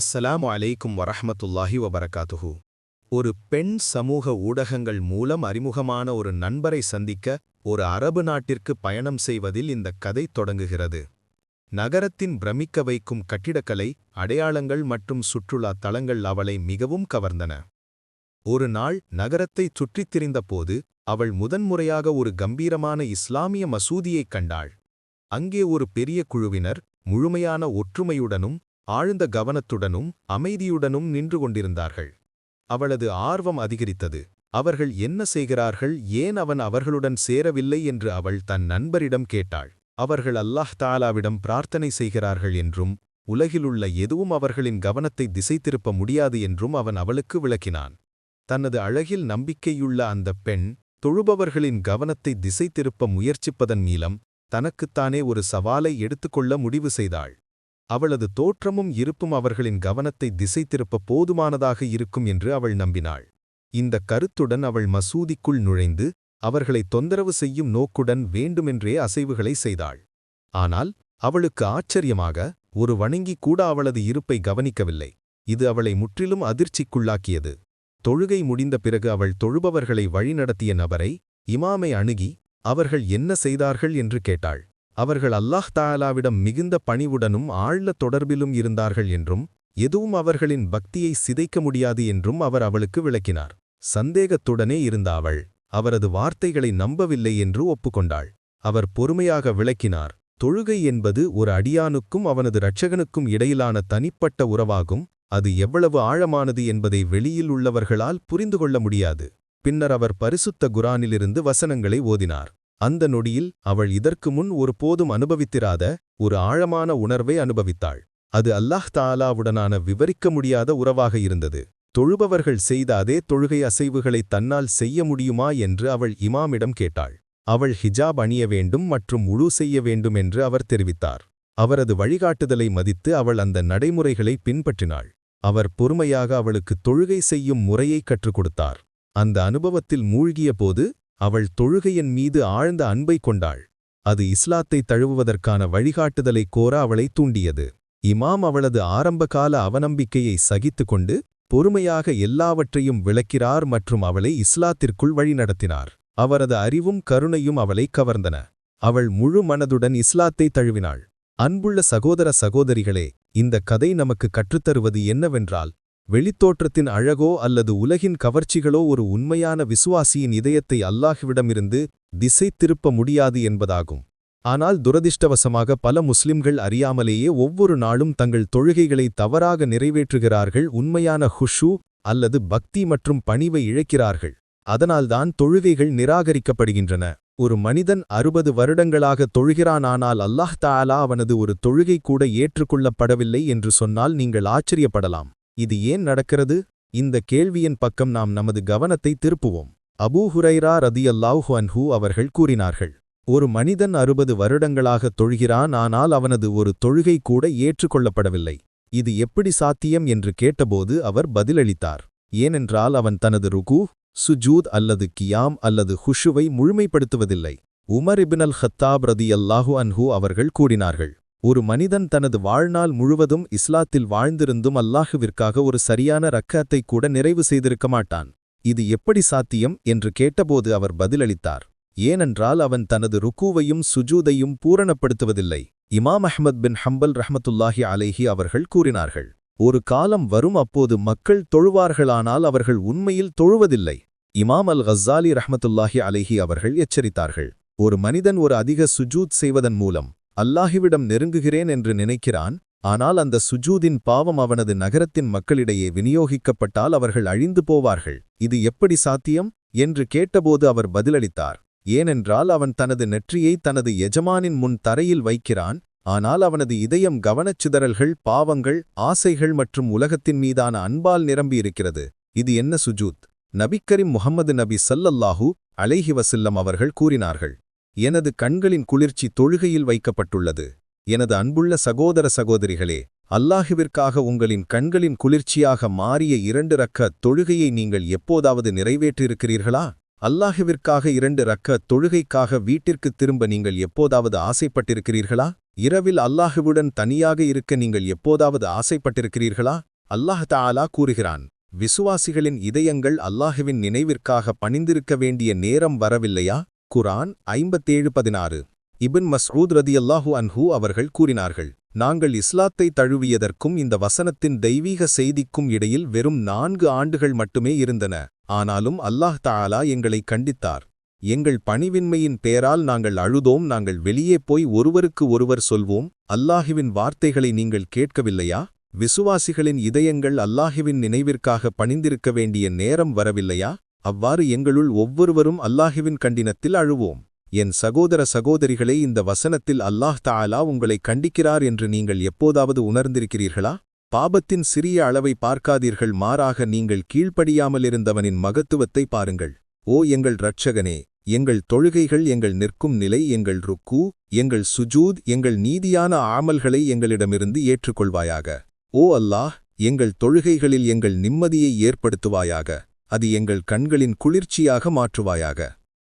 அஸ்ஸலாம் அலைக்கும் வரஹமத்துல்லாஹி வபரகாத்துஹு. ஒரு பெண் சமூக ஊடகங்கள் மூலம் அறிமுகமான ஒரு நண்பரை சந்திக்க ஒரு அரபு நாட்டிற்கு பயணம் செய்வதில் இந்த கதை தொடங்குகிறது. நகரத்தின் பிரமிக்க வைக்கும் கட்டிடக்கலை அடையாளங்கள் மற்றும் சுற்றுலா தலங்கள் அவளை மிகவும் கவர்ந்தன. ஒரு நாள் நகரத்தைச் சுற்றித் திரிந்தபோது அவள் முதன்முறையாக ஒரு கம்பீரமான இஸ்லாமிய மசூதியைக் கண்டாள். அங்கே ஒரு பெரிய குழுவினர் முழுமையான ஒற்றுமையுடனும் ஆழ்ந்த கவனத்துடனும் அமைதியுடனும் நின்று கொண்டிருந்தார்கள். அவளது ஆர்வம் அதிகரித்தது. அவர்கள் என்ன செய்கிறார்கள்? ஏன் அவன் அவர்களுடன் சேரவில்லை என்று அவள் தன் நண்பரிடம் கேட்டாள். அவர்கள் அல்லாஹ் தாலாவிடம் பிரார்த்தனை செய்கிறார்கள் என்றும் உலகிலுள்ள எதுவும் அவர்களின் கவனத்தை திசை திருப்ப முடியாது என்றும் அவன் அவளுக்கு விளக்கினான். தனது அழகில் நம்பிக்கையுள்ள அந்தப் பெண் தொழுபவர்களின் கவனத்தை திசை திருப்ப முயற்சிப்பதன் மூலம் தனக்குத்தானே ஒரு சவாலை எடுத்துக்கொள்ள முடிவு செய்தாள். அவளது தோற்றமும் இருப்பும் அவர்களின் கவனத்தை திசை திருப்ப போதுமானதாக இருக்கும் என்று அவள் நம்பினாள். இந்த கருத்துடன் அவள் மசூதிக்குள் நுழைந்து அவர்களை தொந்தரவு செய்யும் நோக்குடன் வேண்டுமென்றே அசைவுகளை செய்தாள். ஆனால் அவளுக்கு ஆச்சரியமாக ஒரு வணங்கி கூட அவளது இருப்பை கவனிக்கவில்லை. இது அவளை முற்றிலும் அதிர்ச்சிக்குள்ளாக்கியது. தொழுகை முடிந்த பிறகு அவள் தொழுபவர்களை வழிநடத்திய நபரை இமாமை அணுகி அவர்கள் என்ன செய்தார்கள் என்று கேட்டாள். அவர்கள் அல்லாஹ் தாலாவிடம் மிகுந்த பணிவுடனும் ஆழ்ந்த தொடர்பிலும் இருந்தார்கள் என்றும் எதுவும் அவர்களின் பக்தியை சிதைக்க முடியாது என்றும் அவர் அவளுக்கு விளக்கினார். சந்தேகத்துடனே இருந்த அவள் அவரது வார்த்தைகளை நம்பவில்லை என்று ஒப்புக்கொண்டாள். அவர் பொறுமையாக விளக்கினார். தொழுகை என்பது ஒரு அடியானுக்கும் அவனது இரட்சகனுக்கும் இடையிலான தனிப்பட்ட உறவாகும். அது எவ்வளவு ஆழமானது என்பதை வெளியில் உள்ளவர்களால் புரிந்து கொள்ள முடியாது. பின்னர் அவர் பரிசுத்த குரானிலிருந்து வசனங்களை ஓதினார். அந்த நொடியில் அவள் இதற்கு முன் ஒருபோதும் அனுபவித்திராத ஒரு ஆழமான உணர்வை அனுபவித்தாள். அது அல்லாஹ் தாலாவுடனான விவரிக்க முடியாத உறவாக இருந்தது. தொழுபவர்கள் செய்த அதே தொழுகை அசைவுகளை தன்னால் செய்ய முடியுமா என்று அவள் இமாமிடம் கேட்டாள். அவள் ஹிஜாப் அணிய வேண்டும் மற்றும் முழு செய்ய வேண்டும் என்று அவர் தெரிவித்தார். அவரது வழிகாட்டுதலை மதித்து அவள் அந்த நடைமுறைகளை பின்பற்றினாள். அவர் பொறுமையாக அவளுக்கு தொழுகை செய்யும் முறையை கற்றுக் கொடுத்தார். அந்த அனுபவத்தில் மூழ்கிய போது அவள் தொழுகையின் மீது ஆழ்ந்த அன்பை கொண்டாள். அது இஸ்லாத்தை தழுவுவதற்கான வழிகாட்டுதலை கோர அவளை தூண்டியது. இமாம் அவளது ஆரம்பகால அவநம்பிக்கையை சகித்து கொண்டு பொறுமையாக எல்லாவற்றையும் விளக்கிறார் மற்றும் அவளை இஸ்லாத்திற்குள் வழிநடத்தினார். அவரது அறிவும் கருணையும் அவளை கவர்ந்தன. அவள் முழு மனதுடன் இஸ்லாத்தை தழுவினாள். அன்புள்ள சகோதர சகோதரிகளே இந்த கதை நமக்கு கற்றுத்தருவது என்னவென்றால் வெளித்தோற்றத்தின் அழகோ அல்லது உலகின் கவர்ச்சிகளோ ஒரு உண்மையான விசுவாசியின் இதயத்தை அல்லாஹுவிடமிருந்து திசை திருப்ப முடியாது என்பதாகும். ஆனால் துரதிர்ஷ்டவசமாக பல முஸ்லிம்கள் அறியாமலேயே ஒவ்வொரு நாளும் தங்கள் தொழுகைகளை தவறாக நிறைவேற்றுகிறார்கள் உண்மையான ஹுஷு அல்லது பக்தி மற்றும் பணிவை இழைக்கிறார்கள். அதனால்தான் தொழுகைகள் நிராகரிக்கப்படுகின்றன. ஒரு மனிதன் அறுபது வருடங்களாக தொழுகிறானானால் அல்லாஹ் தாலா அவனது ஒரு தொழுகை கூட ஏற்றுக்கொள்ளப்படவில்லை என்று சொன்னால் நீங்கள் ஆச்சரியப்படலாம். இது ஏன் நடக்கிறது? இந்த கேள்வியின் பக்கம் நாம் நமது கவனத்தை திருப்புவோம். அபூ ஹுரைரா ரதியல்லாஹு அன்ஹூ அவர்கள் கூறினார்கள் ஒரு மனிதன் அறுபது வருடங்களாக தொழுகிறான் ஆனால் அவனது ஒரு தொழுகை கூட ஏற்றுக்கொள்ளப்படவில்லை. இது எப்படி சாத்தியம்? என்று கேட்டபோது அவர் பதிலளித்தார் ஏனென்றால் அவன் தனது ருகு சுஜூத் அல்லது கியாம் அல்லது ஹுஷுவை முழுமைப்படுத்துவதில்லை. உமர் இபினல் ஹத்தாப் ரதியல்லாஹு அன்ஹூ அவர்கள் கூறினார்கள் ஒரு மனிதன் தனது வாழ்நாள் முழுவதும் இஸ்லாத்தில் வாழ்ந்திருந்தும் அல்லாஹுவிற்காக ஒரு சரியான ரக்கத்தை கூட நிறைவு செய்திருக்க மாட்டான். இது எப்படி சாத்தியம்? என்று கேட்டபோது அவர் பதிலளித்தார். ஏனென்றால் அவன் தனது ருக்கூவையும் சுஜூதையும் பூரணப்படுத்துவதில்லை. இமாம் அஹ்மத் பின் ஹம்பல் ரஹமத்துல்லாஹி அலேஹி அவர்கள் கூறினார்கள் ஒரு காலம் வரும் அப்போது மக்கள் தொழுவார்களானால் அவர்கள் உண்மையில் தொழுவதில்லை. இமாம் அல் ஹஸ்ஸாலி ரஹமத்துல்லாஹி அலேஹி அவர்கள் எச்சரித்தார்கள் ஒரு மனிதன் ஒரு அதிக சுஜூத் செய்வதன் மூலம் அல்லாஹிவிடம் நெருங்குகிறேன் என்று நினைக்கிறான் ஆனால் அந்த சுஜூதின் பாவம் அவனது நகரத்தின் மக்களிடையே விநியோகிக்கப்பட்டால் அவர்கள் அழிந்து போவார்கள். இது எப்படி சாத்தியம்? என்று கேட்டபோது அவர் பதிலளித்தார் ஏனென்றால் அவன் தனது நெற்றியை தனது எஜமானின் முன் தரையில் வைக்கிறான் ஆனால் அவனது இதயம் கவனச்சிதறல்கள் பாவங்கள் ஆசைகள் மற்றும் உலகத்தின் மீதான அன்பால் நிரம்பியிருக்கிறது. இது என்ன சுஜூத்? நபிக்கரிம் முகமது நபி சல்லல்லாஹூ அலைஹி வசில்லம் அவர்கள் கூறினார்கள். எனது கண்களின் குளிர்ச்சி தொழுகையில் வைக்கப்பட்டுள்ளது. எனது அன்புள்ள சகோதர சகோதரிகளே அல்லாஹுவிற்காக உங்களின் கண்களின் குளிர்ச்சியாக மாறிய இரண்டு ரக்க தொழுகையை நீங்கள் எப்போதாவது நிறைவேற்றிருக்கிறீர்களா அல்லாஹுவிற்காக இரண்டு ரக்க தொழுகைக்காக வீட்டிற்கு திரும்ப நீங்கள் எப்போதாவது ஆசைப்பட்டிருக்கிறீர்களா? இரவில் அல்லாஹுவுடன் தனியாக இருக்க நீங்கள் எப்போதாவது ஆசைப்பட்டிருக்கிறீர்களா? அல்லாஹ் தஆலா கூறுகிறான் விசுவாசிகளின் இதயங்கள் அல்லாஹுவின் நினைவிற்காக பணிந்திருக்க வேண்டிய நேரம் வரவில்லையா? குரான் ஐம்பத்தேழு பதினாறு. இபின் மஸ்ரூத் ரதி அல்லாஹூ அன்ஹு அவர்கள் கூறினார்கள் நாங்கள் இஸ்லாத்தை தழுவியதற்கும் இந்த வசனத்தின் தெய்வீக செய்திக்கும் இடையில் வெறும் நான்கு ஆண்டுகள் மட்டுமே இருந்தன. ஆனாலும் அல்லாஹ் தாலா எங்களை கண்டித்தார். எங்கள் பணிவின்மையின் பேரால் நாங்கள் அழுதோம் நாங்கள் வெளியே போய் ஒருவருக்கு ஒருவர் சொல்வோம் அல்லாஹுவின் வார்த்தைகளை நீங்கள் கேட்கவில்லையா? விசுவாசிகளின் இதயங்கள் அல்லாஹுவின் நினைவிற்காக பணிந்திருக்க வேண்டிய நேரம் வரவில்லையா? அவ்வாறு எங்களுள் ஒவ்வொருவரும் அல்லாஹுவின் கண்டினத்தில் அழுவோம். என் சகோதர சகோதரிகளை இந்த வசனத்தில் அல்லாஹ் தாலா உங்களை கண்டிக்கிறார் என்று நீங்கள் எப்போதாவது உணர்ந்திருக்கிறீர்களா? பாபத்தின் சிறிய அளவை பார்க்காதீர்கள் மாறாக நீங்கள் கீழ்ப்படியாமலிருந்தவனின் மகத்துவத்தை பாருங்கள். ஓ எங்கள் இரட்சகனே எங்கள் தொழுகைகள் எங்கள் நிற்கும் நிலை எங்கள் ருக்கு எங்கள் சுஜூத் எங்கள் நீதியான ஆமல்களை எங்களிடமிருந்து ஏற்றுக்கொள்வாயாக. ஓ அல்லாஹ் எங்கள் தொழுகைகளில் எங்கள் நிம்மதியை ஏற்படுத்துவாயாக. அது எங்கள் கண்களின் குளிர்ச்சியாக மாற்றுவாயாக.